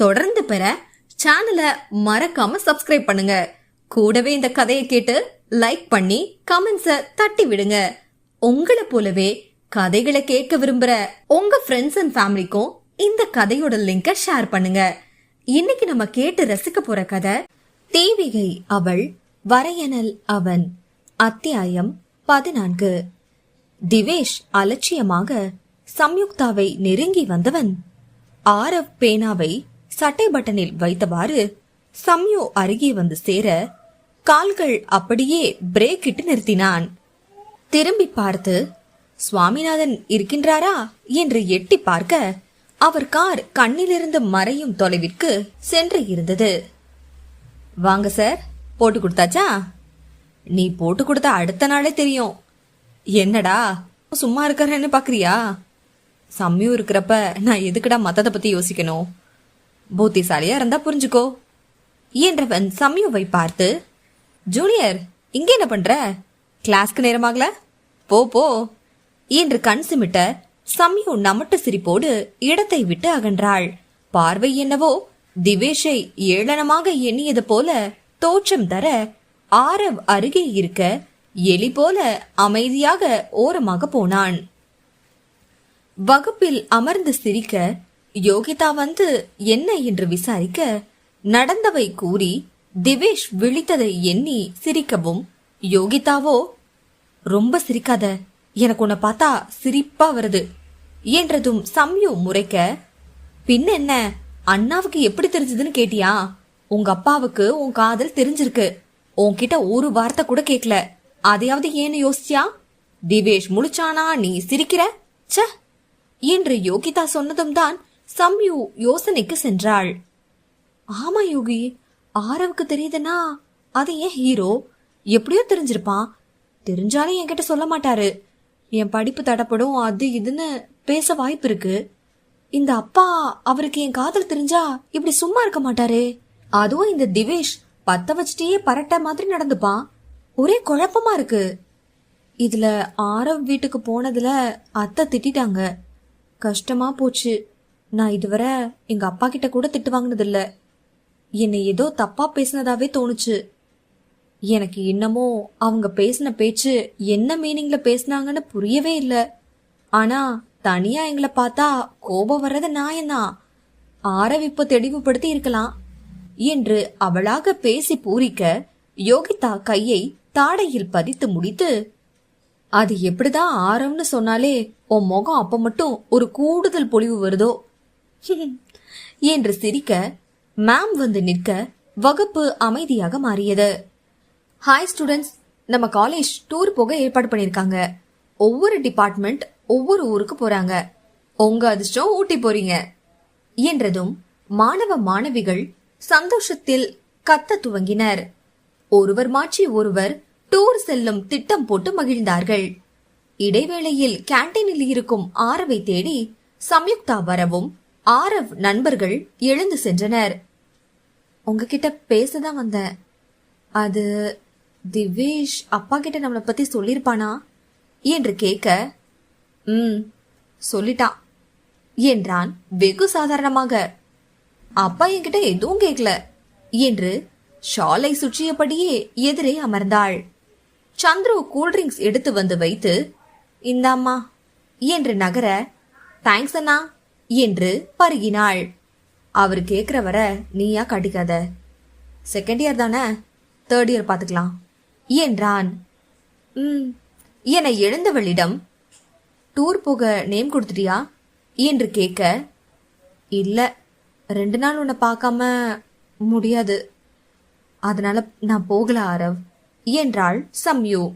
தொடர்ந்து பெற சேனலை மறக்காம சப்ஸ்கிரைப் பண்ணுங்க. கூடவே இந்த கதையை கேட்டு லைக் பண்ணி கமெண்ட்ஸை தட்டி விடுங்க. உங்களை போலவே கதைகளை கேட்க விரும்புற உங்க ஃப்ரெண்ட்ஸ் அண்ட் ஃபேமிலிக்கும் இந்த கதையோட லிங்கை ஷேர் பண்ணுங்க. இன்னைக்கு நம்ம கேட்டு ரசிக்க போற கதை தேவிகை அவள் வரையனல் அவன் அத்தியாயம் பதினான்கு. திவேஷ் அலட்சியமாக சம்யுக்தாவை நெருங்கி வந்தவன் ஆரவ் பேனாவை சட்டை பட்டனில் வைத்தவாறு சம்யு அருகே வந்து சேர கால்கள் அப்படியே பிரேக் இட்டு நிறுத்தினான். திரும்பி பார்த்து சுவாமிநாதன் இருக்கின்றாரா? என்று எட்டி பார்க்க அவர் கார் கண்ணிலிருந்து மறையும் தொலைவிற்கு சென்று இருந்தது. வாங்க சார் போட்டு கொடுத்தாச்சா? நீ போட்டு கொடுத்த அடுத்த நாளே தெரியும். என்னடா சும்மா இருக்கறேன்னு பாக்குறியா? சம்யூ இருக்கிறப்ப நான் எதுக்குடா மத்தத பத்தி யோசிக்கணும்? புத்திசாலியா இருந்தா புரிஞ்சுக்கோ. என்றவன் சம்யுவை பார்த்து ஜூனியர் இங்க என்ன பண்ற? கிளாஸ்க்கு நேரமாகல? போ போ. என்று கண் சிமிட்ட சம்யு நமட்டு சிரிப்போடு இடத்தை விட்டு அகன்றாள். பார்வை என்னவோ திவேஷை ஏளனமாக எண்ணியது போல தோற்றம் தர ஆரவ் அருகே இருக்க எலி போல அமைதியாக ஓரமாக போனான். வகுப்பில் அமர்ந்து சிரிக்க யோகிதா வந்து என்ன? என்று விசாரிக்க நடந்தவை கூறி திவேஷ் விழித்ததை எண்ணி சிரிக்கவும் யோகிதாவோ ரொம்ப சிரிக்காத. எனக்கு உன்னை பார்த்தா சிரிப்பா வருது. என்றதும் சம்யு முறைக்க பின் என்ன? அண்ணாவுக்கு எப்படி தெரிஞ்சதுன்னு கேட்டியா? உங்க அப்பாவுக்கு உன் காதல் தெரிஞ்சிருக்கு. உன்கிட்ட ஒரு வார்த்தை கூட கேட்கல அதையாவது ஏன்னு யோசிச்சியா? திவேஷ் முழிச்சானா? நீ சிரிக்கிற? ச்ச! என்று யோகிதா சொன்னதும் தான் சம்யு யோசனைக்கு சென்றாள். ஆமா யோகி. ஆரவுக்கு தெரியுதுன்னா அது ஏன் ஹீரோ? எப்படியோ தெரிஞ்சிருப்பான். தெரிஞ்சாலும் என்கிட்ட சொல்ல மாட்டாரு. என் படிப்பு தடப்படும் அது இதுன்னு பேச வாய்ப்பு இருக்கு. இந்த அப்பா அவருக்கு என் காதல் தெரிஞ்சா இப்படி சும்மா இருக்க மாட்டாரே? அதுவும் இந்த திவேஷ் பத்த வச்சுட்டே பரட்ட மாதிரி நடந்துப்பான். ஒரே குழப்பமா இருக்கு. இதுல ஆரவ் வீட்டுக்கு போனதுல அத்தை திட்டாங்க கஷ்டமா போச்சு. நான் இதுவரை எங்க அப்பா கிட்ட கூட திட்டு வாங்கினதில்ல. என்னை ஏதோ தப்பா பேசினதாவே தோணுச்சு. எனக்கு இன்னமோ அவங்க பேசின பேச்சு என்ன மீனிங்ல பேசினாங்கன்னு புரியவே இல்ல. ஆனா தனியா எங்களை பார்த்தா கோபம் வர்றது நியாயம்தான். ஆரவ் இப்போ தெளிவுபடுத்தி இருக்கலாம். என்று அவளாக பேசி பூரிக்க யோகிதா கையை தாடையில் பதித்து முடித்து அது எப்படிதான் ஆரம்னு சொன்னாலே உன் முகம் அப்ப மட்டும் ஒரு கூடுதல் பொழிவு வருதோ? என்று சிரிக்க மேம் வந்து நிற்க வகுப்பு அமைதியாக மாறியது. ஹாய் ஸ்டூடெண்ட்ஸ் நம்ம காலேஜ் டூர் போக ஏற்பாடு பண்ணிருக்காங்க. ஒவ்வொரு டிபார்ட்மெண்ட் ஒவ்வொரு ஊருக்கு போறாங்க. உங்க அதிர்ஷ்டம் ஊட்டி போறீங்க. என்றதும் மாணவ மாணவிகள் சந்தோஷத்தில் கத்த துவங்கினர். ஒருவர் மாற்றி ஒருவர் டூர் செல்லும் திட்டம் போட்டு மகிழ்ந்தார்கள். இடைவேளையில் கேண்டீனில் இருக்கும் ஆரவை தேடி சம்யுக்தா வரவும் ஆரவ் நண்பர்கள் எழுந்து சென்றனர். உங்ககிட்ட பேசதான் வந்தேன். அது திவேஷ் அப்பா கிட்ட நம்மளை பத்தி சொல்லிருப்பானா என்று கேட்க ம் சொல்லிட்டான் என்றான் வெகு சாதாரணமாக. அப்பா என்கிட்ட எதுவும் கேட்கல என்று ஷாலை சுற்றியபடியே எதிரே அமர்ந்தாள். சந்துரு கூல்ட்ரிங்க்ஸ் எடுத்து வந்து வைத்து இந்தாம்மா என்று நகர தேங்க்ஸ் அண்ணா என்று பருகினாள். அவர் கேட்குற வர நீயா கடிக்காத செகண்ட் இயர் தானே? தேர்ட் இயர் பார்த்துக்கலாம். என்றான். ம் என எழுந்தவளிடம் டூர் போக நேம் கொடுத்துட்டியா? என்று கேட்க இல்ல ரெண்டு நாள் உன்னை பார்க்காம முடியாது. அதனால நான் போகல ஆரவ் என்றாள் சம்யு.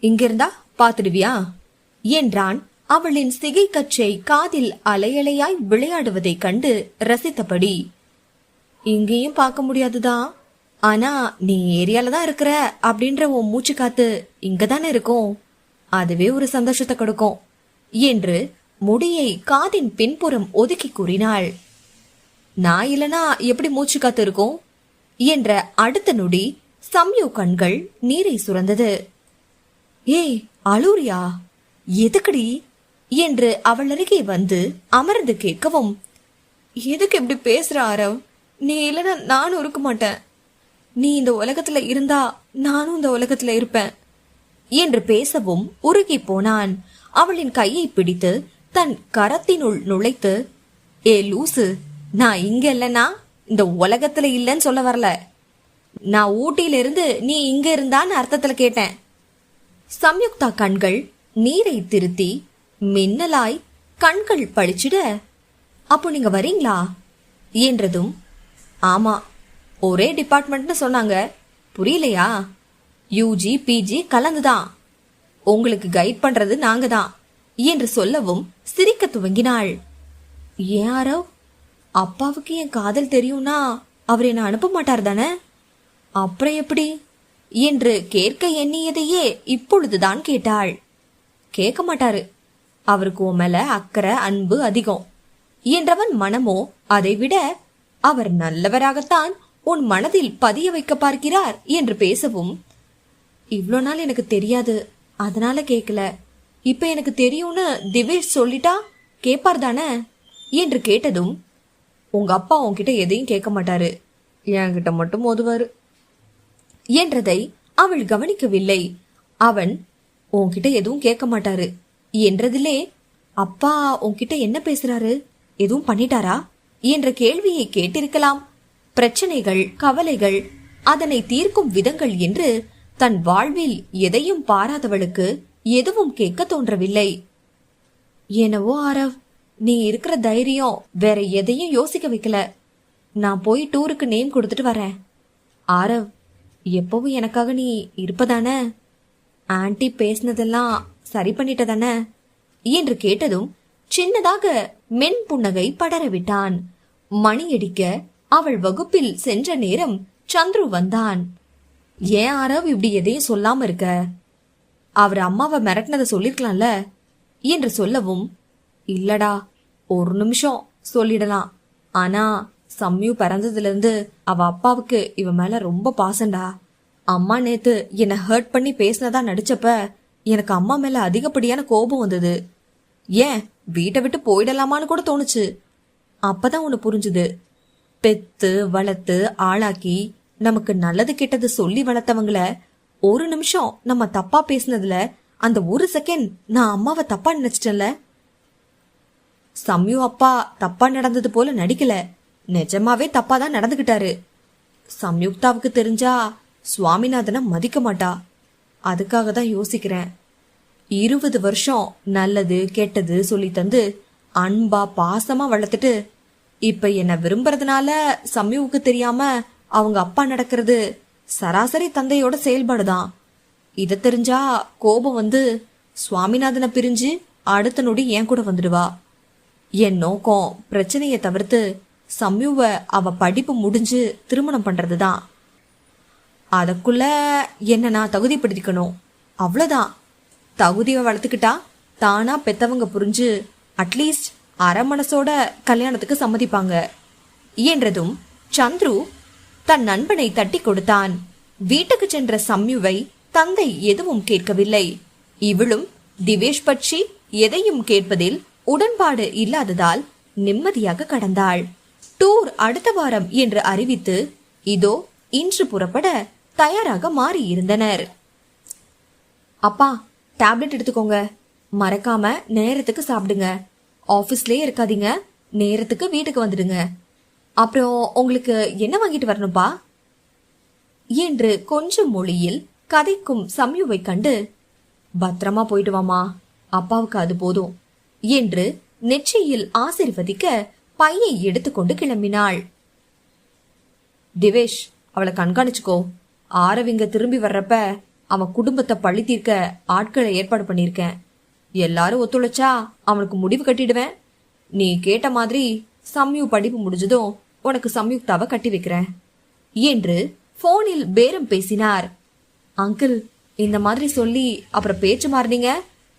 இங்கிருந்தா பாத்துடுவியா என்றான் அவளின் சிகை கச்சை காதில் அலையலையாய் விளையாடுவதைக் கண்டு ரசித்தபடி இங்கேயும் பார்க்க முடியாதுதான் ஆனா நீ ஏரியால தான் இருக்கிற அப்படின்ற உன் மூச்சு காத்து இங்க தானே இருக்கும். அதுவே ஒரு சந்தோஷத்தை கொடுக்கும் என்று முடியை காதின் பின்புறம் ஒதுக்கி கூறினாள். நான் இல்லனா எப்படி மூச்சு காத்து இருக்கும்? என்ற அடுத்த நொடி சம்யு கண்கள் நீரை சுரந்தது. ஏய் அலூரியா எதுக்குடி? என்று அவள் அருகே வந்து அமர்ந்து கேட்கவும் எதுக்கு இப்படி பேசுற ஆரவ்? நீ இல்லைன்னா நானும் இருக்க மாட்டேன். நீ இந்த உலகத்துல இருந்தா நானும் இந்த உலகத்துல இருப்பேன். என்று பேசவும் உருகி போனான். அவளின் கையை பிடித்து தன் கரத்தினுள் நுழைத்து ஏ லூசு நான் இங்க இல்லைன்னா இந்த உலகத்துல இல்லைன்னு சொல்ல வரல. நான் ஊட்டியில இருந்து நீ இங்க இருந்தான்னு அர்த்தத்துல கேட்டேன். சம்யுக்தா கண்கள் நீரை திருத்தி மின்னலாய் கண்கள் பளிச்சிட. அப்போ நீங்க வரீங்களா? என்றதும் ஆமா ஒரே டிபார்ட்மெண்ட்னு சொன்னாங்க. புரியலையா? யூஜி பிஜி கலந்துதான். உங்களுக்கு கைட் பண்றது நாங்க தான் என்று சொல்லவும் சிரிக்க துவங்கினாள். யாரோ அப்பாவுக்கு என் காதல் தெரியும்னா அவர் என்ன அனுப்ப மாட்டார் தானே? அப்புறம் எப்படி? என்று கேட்க எண்ணியதையே இப்பொழுதுதான் கேட்டாள். கேட்க மாட்டாரு. அவருக்கு உன் மேல அக்கறை அன்பு அதிகம். என்றவன் மனமோ அதைவிட அவர் நல்லவராகத்தான் உன் மனதில் பதிய வைக்க பார்க்கிறார் என்று பேசவும். இவ்வளோ நாள் எனக்கு தெரியாது அதனால கேட்கல இப்ப எனக்கு தெரியும்னு திவேஷ் சொல்லிட்டா கேப்பார் தானே? என்று கேட்டதும் உங்க அப்பா உன்கிட்ட எதையும் கேட்க மாட்டாரு. என்கிட்ட மட்டும் மோதுவாரு என்றதை அவள் கவனிக்கவில்லை. அவன் உன்கிட்ட எதுவும் கேட்க மாட்டாரு. என்றதிலே அப்பா உன்கிட்ட என்ன பேசுறாரு? எதுவும் பண்ணிட்டாரா என்ற கேள்வியை கேட்டிருக்கலாம். பிரச்சனைகள் கவலைகள் அதனை தீர்க்கும் விதங்கள் என்று தன் வாழ்வில் எதையும் பாராதவளுக்கு எதுவும் கேட்க தோன்றவில்லை. என்னவோ ஆரவ் நீ இருக்கிற தைரியம் வேற எதையும் யோசிக்க வைக்கல. நான் போய் டூருக்கு நேம் கொடுத்துட்டு வரேன். ஆரவ் எப்பவும் எனக்காக நீ இருப்பதானே? ஆன்டி பேசினதெல்லாம் சரி பண்ணிட்டதானே? என்று கேட்டதும் சின்னதாக மென் புன்னகை படரவிட்டான். மணியடிக்க அவள் வகுப்பில் சென்ற நேரம் சந்துரு வந்தான். ஏன் ஆரவ் இப்படி எதையும் சொல்லாம இருக்க? அவர் அம்மாவை மிரட்டினதை சொல்லிருக்கலாம்ல? என்று சொல்லவும் இல்லடா ஒரு நிமிஷம் சொல்லிடலாம். ஆனா சம்யு பிறந்ததுல இருந்து அவ அப்பாவுக்கு இவன் மேல ரொம்ப பாசண்டா அம்மா நேத்து என்னை ஹர்ட் பண்ணி பேசினதா நடிச்சப்ப எனக்கு அம்மா மேல அதிகப்படியான கோபம் வந்தது. ஏன்? வீட்டை விட்டு போயிடலாமான்னு கூட தோணுச்சு. அப்பதான் ஒன்று புரிஞ்சுது. பெத்து வளர்த்து ஆளாக்கி நமக்கு நல்லது கெட்டது சொல்லி வளர்த்தவங்கள ஒரு நிமிஷம் நம்ம தப்பா பேசினதுல அந்த ஒரு செகண்ட் நான் அம்மாவை தப்பா நினைச்சிட்டேன்ல. சம்யு அப்பா தப்பா நடந்தது போல நடிக்கல. நிஜமாவே தப்பா தான் நடந்துகிட்டாரு. சம்யுக்தாவுக்கு தெரிஞ்சா சுவாமிநாதனை மதிக்க மாட்டா. அதுக்காக தான் யோசிக்கிறேன். இருபது வருஷம் நல்லது கெட்டது சொல்லி தந்து அன்பா பாசமா வளர்த்துட்டு இப்ப என்ன விரும்புறதுனால சமீவுக்கு தெரியாம அவங்க அப்பா நடக்கிறது சராசரி தந்தையோட செயல்பாடுதான். இத தெரிஞ்சா கோபம் வந்து சுவாமிநாதனை பிரிஞ்சு அடுத்த நொடி என் கூட வந்துடுவா. என் நோக்கம் பிரச்சனையை தவிர்த்து சம்யுவ அவ படிப்பு முடிஞ்சு திருமணம் பண்றதுதான். அதுக்குள்ள என்ன நான் தகுதிப்படுத்திக்கணும். அவ்வளோதான் தகுதியை வளர்த்துக்கிட்டா தானா பெத்தவங்க புரிஞ்சு அட்லீஸ்ட் அரை மனசோட கல்யாணத்துக்கு சம்மதிப்பாங்க. என்றதும் சந்துரு தன் நண்பனை தட்டி கொடுத்தான். வீட்டுக்கு சென்ற சம்யுவை தந்தை எதுவும் கேட்கவில்லை. இவளும் திவேஷ் பற்றி எதையும் கேட்பதில் உடன்பாடு இல்லாததால் நிம்மதியாக கடந்தாள். டூர் அடுத்த வாரம் என்று அறிவித்து இதோ இன்று புறப்பட தயாராக மாறியிருந்தனர். அப்பா டேப்லெட் எடுத்துக்கோங்க. மறக்காம நேரத்துக்கு சாப்பிடுங்க. ஆபீஸ்லயே இருக்காதீங்க. நேரத்துக்கு வீட்டுக்கு வந்துடுங்க. அப்புறம் உங்களுக்கு என்ன வாங்கிட்டு வரணும்பா? என்று கொஞ்சம் மொழியில் கதைக்கும் சம்யுவை கண்டு பத்திரமா போயிட்டு வாமா. அப்பாவுக்கு அது போதும் என்று நெற்றியில் ஆசிர்வதிக்க பையை எடுத்துக்கொண்டு கிளம்பினாள். திவேஷ் அவளை கண்காணிச்சுக்கோ. ஆரவிங்க திரும்பி வர்றப்ப அவன் குடும்பத்தை பழி தீர்க்க ஆட்களை ஏற்பாடு பண்ணிருக்கேன் எல்லாரும் ஒத்துழைச்சா அவனுக்கு முடிவு கட்டிடுவேன். நீ கேட்ட மாதிரி சம்யு படிப்பு முடிஞ்சதும் உனக்கு சம்யுக்தாவை கட்டி வைக்கிறேன் என்று போனில் பேரம் பேசினார். அங்கிள் இந்த மாதிரி சொல்லி அப்புறம் பேச்சு மாறினீங்க?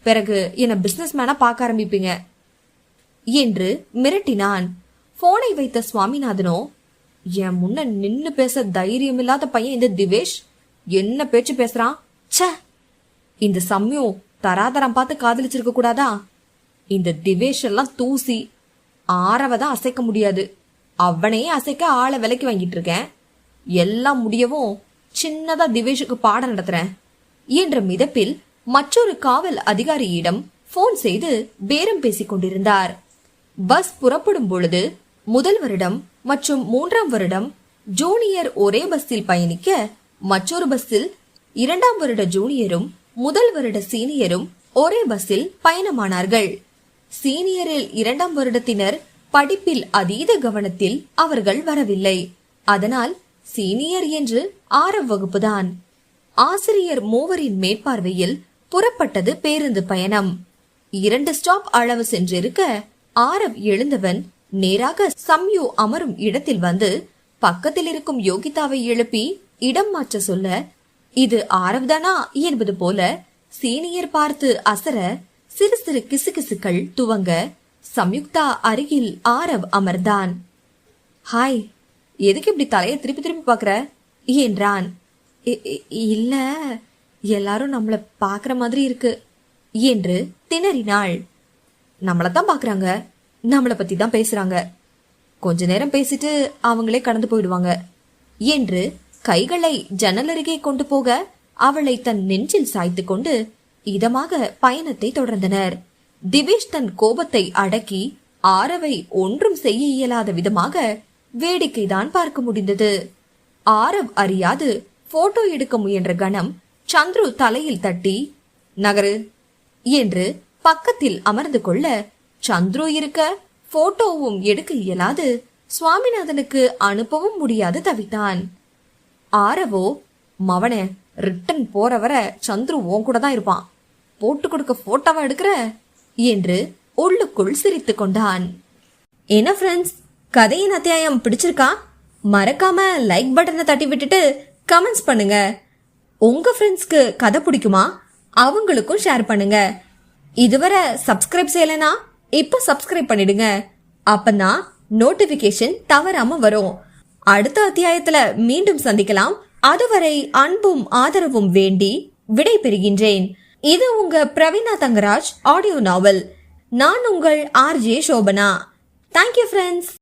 பிறகு என்ன பிசினஸ் மேனா பார்க்க ஆரம்பிப்பீங்க. என்று மிரட்டினான். போனை வைத்த சுவாமிநாதனோ என் முன்ன நின்னு பேச தைரியம் இல்லாத பையன் இந்த திவேஷ்? என்ன பேச்சு பேசுறான்? ச்சே! இந்த சம்யம் தராதரம் பார்த்து காதலிச்சிருக்க கூடாதா? இந்த திவேஷ் எல்லாம் தூசி ஆறவதான் அசைக்க முடியாது. அவனையே அசைக்க ஆளை விலைக்கு வாங்கிட்டு இருக்கேன். எல்லாம் முடியவும் சின்னதா திவேஷுக்கு பாடம் நடத்துறேன். என்ற மிதப்பில் மற்றொரு காவல் அதிகாரியிடம் போன் செய்து பேரம் பேசிக் கொண்டிருந்தார். பஸ் புறப்படும் பொழுது முதல் வருடம் மற்றும் மூன்றாம் வருடம் ஜூனியர் ஒரே பஸ்ஸில் பயணிக்க மற்றொரு பஸ்ஸில் இரண்டாம் வருட ஜூனியரும் முதல் வருட சீனியரும் ஒரே பஸ்ஸில் பயணமானார்கள். சீனியரில் இரண்டாம் வருடத்தினர் படிப்பில் அதீத கவனத்தில் அவர்கள் வரவில்லை. அதனால் சீனியர் என்று ஆறாம் வகுப்புதான். ஆசிரியர் மூவரின் மேற்பார்வையில் புறப்பட்டது பேருந்து பயணம். இரண்டு ஸ்டாப் அளவு சென்றிருக்க ஆரவ் எழுந்தவன் நேராக சம்யு அமரும் இடத்தில் வந்து பக்கத்தில் இருக்கும் யோகிதாவை எழுப்பி இடம் மாற்ற சொல்ல இது ஆரவ்தானா? என்பது போல சீனியர் பார்த்து அசர சிறு சிறு கிசுகிசுக்கள் துவங்க சம்யுக்தா அருகில் ஆரவ் அமர்ந்தான். ஹாய் எதுக்கு இப்படி தலையை திருப்பி திருப்பி பார்க்குற? என்றான். "இ- இ- இல்ல எல்லாரும் நம்மள பாக்குற மாதிரி இருக்கு என்று திணறினாள். நம்மள தான் பாக்குறாங்க நம்மளை பத்தி தான் பேசுறாங்க. கொஞ்ச நேரம் பேசிட்டு அவங்களே கடந்து போயிடுவாங்க. என்று கைகளை ஜன்னல் அருகே கொண்டு போக அவளை தன் நெஞ்சில் சாய்த்து கொண்டு இதமாக பயணத்தை தொடர்ந்தனர். திவேஷ் தன் கோபத்தை அடக்கி ஆரவை ஒன்றும் செய்ய இயலாத விதமாக வேடிக்கைதான் பார்க்க முடிந்தது. ஆரவ் அறியாது போட்டோ எடுக்க முயன்ற கணம் சந்துரு தலையில் தட்டி நகரு என்று பக்கத்தில் அமர்ந்து கொள்ள சந்துரு இருக்க போட்டோவும் எடுக்க இயலாது. சுவாமிநாதனுக்கு அனுப்பவும் முடியாது தவித்தான். ஆரவோ மவனே ரிட்டன் போற வர சந்துரு உன் கூட தான் இருப்பான். போட்டு கொடுக்க போட்டோவா எடுக்கிற? என்று உள்ளுக்குள் சிரித்து கொண்டான். என்ன ஃப்ரெண்ட்ஸ் கதையின் அத்தியாயம் பிடிச்சிருக்கா? மறக்காம லைக் பட்டனை தட்டி விட்டுட்டு கமெண்ட்ஸ் பண்ணுங்க. உங்க ஃப்ரெண்ட்ஸ்க்கு கதை பிடிக்குமா? அவங்களுக்கும் ஷேர் பண்ணுங்க. இதுவரை சப்ஸ்கிரைப் செய்யலைனா இப்போ சப்ஸ்கிரைப் பண்ணிடுங்க. அப்பதான் நோட்டிபிகேஷன் தவறாம வரும். அடுத்த அத்தியாயத்துல மீண்டும் சந்திக்கலாம். அதுவரை அன்பும் ஆதரவும் வேண்டி விடை பெறுகின்றேன் இது உங்க பிரவீனா தங்கராஜ் ஆடியோ நாவல். நான் உங்கள் ஆர்ஜே சோபனா. Thank you friends